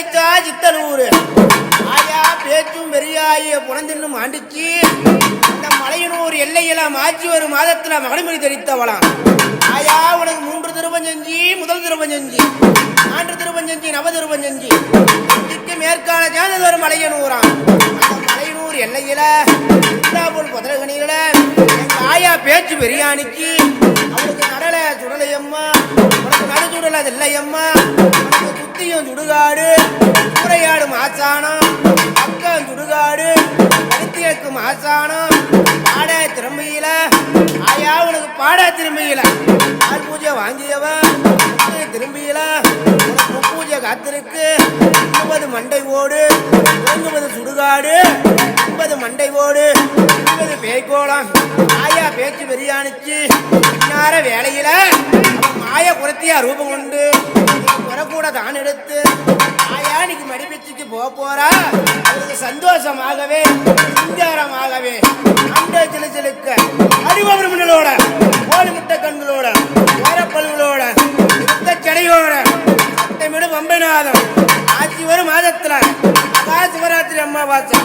தாயனூரு தலைவரைக்கா ஆயா பேச்சும் பெரியாய புலந்தின்னும் ஆண்டுச்சு. அந்த மலையனூர் எல்லையெல்லாம் மாற்றி ஒரு மாதத்துல மகனுமொழி தெரித்தவளாம் ஆயா உனக்கு மூன்று திருப்பம் செஞ்சு முதல் திருப்பம் செஞ்சு நான்கு திருப்பம் செஞ்சு நவ திருப்பம் செஞ்சு. இதுக்கு மேற்கான சேர்ந்தது ஒரு மலையனூராம் அந்த மலையனூர் எல்லையில சித்தாபுல் புதரகணிகள எங்க ஆயா பேச்சு பெரியாணிக்கு அவளுக்கு நடல சுடலையம்மா உனக்கு நடு சுடல தில்லையம்மா அத்தியும் சுடுகாடு சூறையாடு மாசானம் அக்கம் சுடுகாடு பருத்தியக்கு மாசானம் பாட திரும்பியில ஆயா உனக்கு பாட திரும்பியில ஆள் பூஜை வாங்கியவன் திரும்பியில உனக்கு பூஜை காத்திருக்கு. இருபது மண்டை ஓடு ஒன்பது சுடுகாடு முப்பது மண்டை ஓடு இருபது பேய்கோளம் ஆயா பேச்சு பெரியானுச்சு இன்னார வேலையில மாய குரத்தியா ரூபம் கொண்டு குறக்கூட தான் எடுத்து ஆயா இன்னைக்கு மடிப்பிச்சுக்கு போக போறா? அவருக்கு சந்தோஷமாகவே சிங்காரமாகவே அண்ட சிலு சிலுக்க அறிவபுரமனோட கோழி முட்டை கண்களோட வேரப்பல்களோட இருந்த செடையோட சத்தமிடும் பம்பைநாதம் ஆட்சி ஒரு மாதத்துல மகா சிவராத்திரி அம்மாவாசை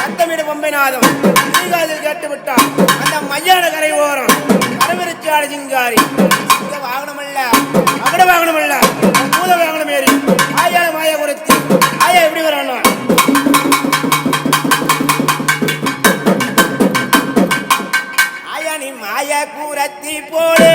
சத்தமிடும் பம்பைநாதம் நீகாதில் கேட்டு விட்டான் அந்த மையான கரை ஓரம் கரவிருச்சாடு சிங்காரி இந்த வாகனம் அல்ல அகட வாகனம் அல்ல பூத வாகனம் ஏறி ஆயால மாய குறைத்து ஆயா எப்படி வரணும் ஆயா நீ மாய கூரத்தி போடு.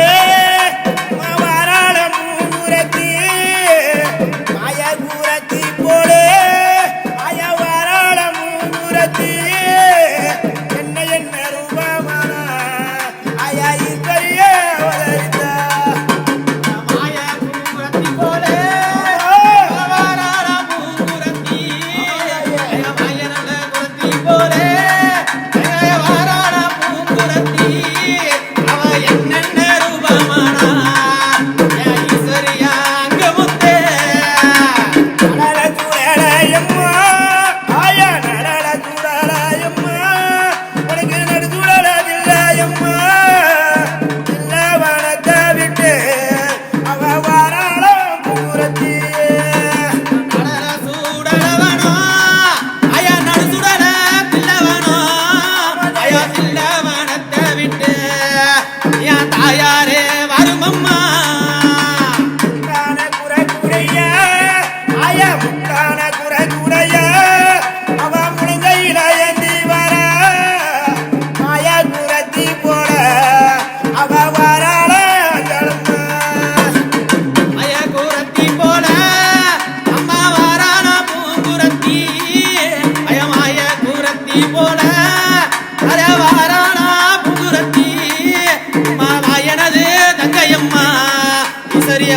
தாயாரே வருமம்மா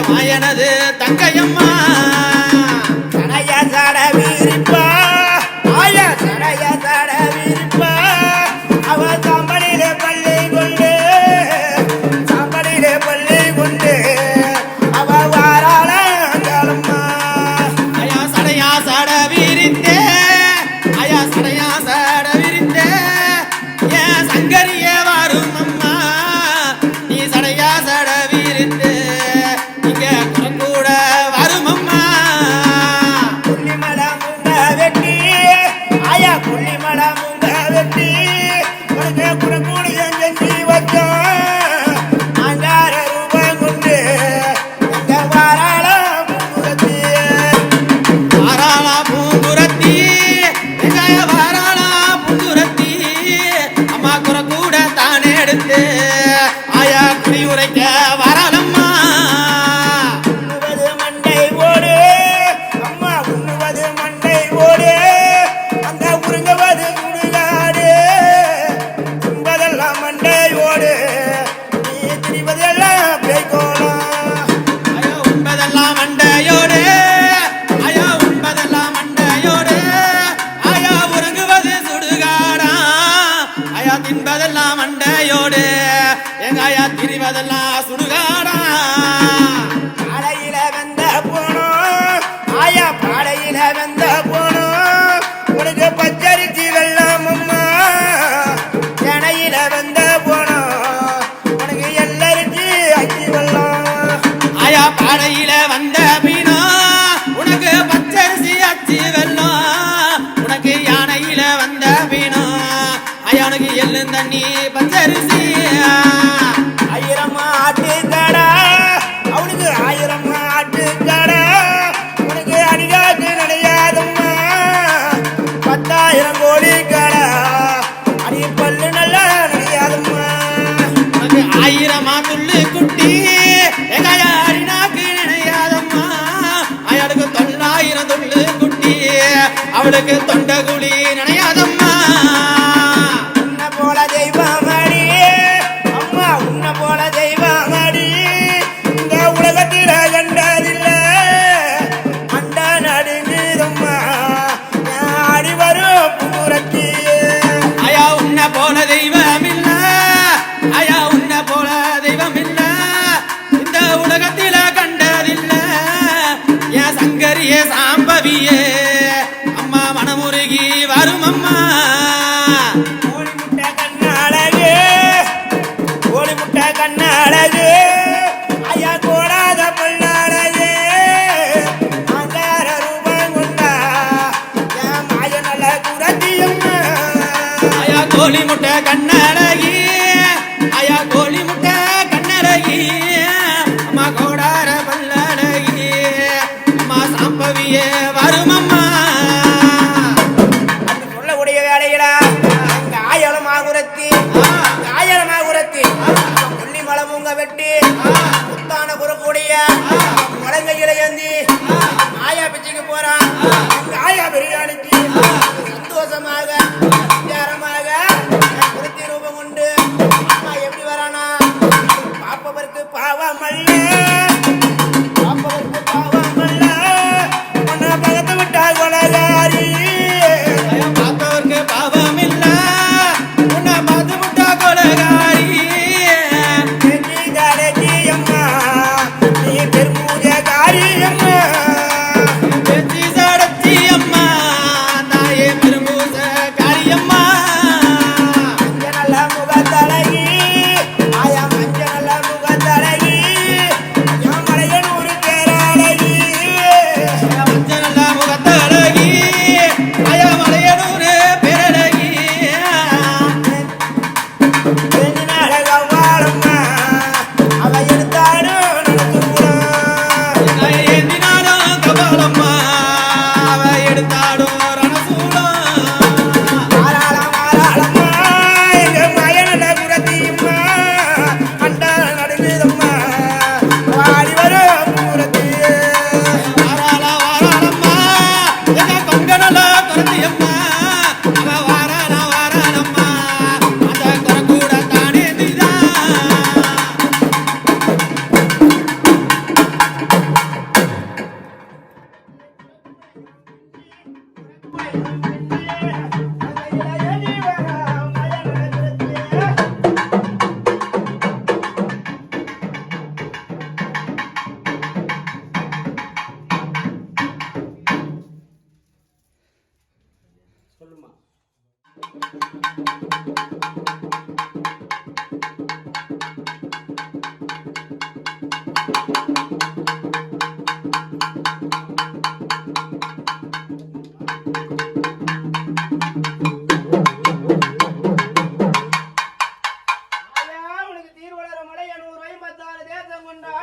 மாயனது தங்கையம் தேங்காயா திரிவதெல்லாம் சுடுகாடா. பாடையில வந்த போனோம் ஆயா பாடையில வந்த போனோம் உனக்கு பச்சரிச்சி வெள்ளம் அம்மா. எனையில வந்த போனோம் உனக்கு எல்லரிச்சி அச்சி வெள்ளம். ஆயா பாடையில வந்த மீனோ உனக்கு பச்சரிசி அச்சி வெள்ளம். உனக்கு யானையில வந்த மீனோ ஆயா உனக்கு எள்ளும் தண்ணி பத்தாயிரம் கோடி கடா அடி பல்லு நல்லா நடிகாதம்மா ஆயிரமா துள்ளு குட்டி. அவளுக்கு தொண்டகுழி நினை முருங்க வெட்டி முத்தான குறக்கூடிய மடங்கையில ஏந்தி ஆயா பிச்சைக்கு போறான் ஆயா பிரியாணிக்கு சந்தோஷமாக வித்தியாரமாக குருத்தி ரூபம் கொண்டு அம்மா எப்படி வரானா? பாப்பவருக்கு பாவம்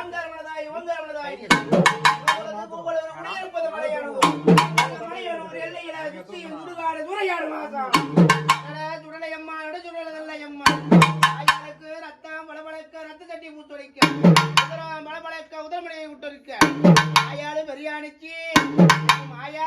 அகங்கார மனதாய் அகங்கார ரத்தம் பளபளக்க ரத்த சட்டி ஊத்துரைக்க உதரம் பளபளக்க உதரமனையை விட்டுருக்க ஆயாலும் பெரியாணிச்சு மாயா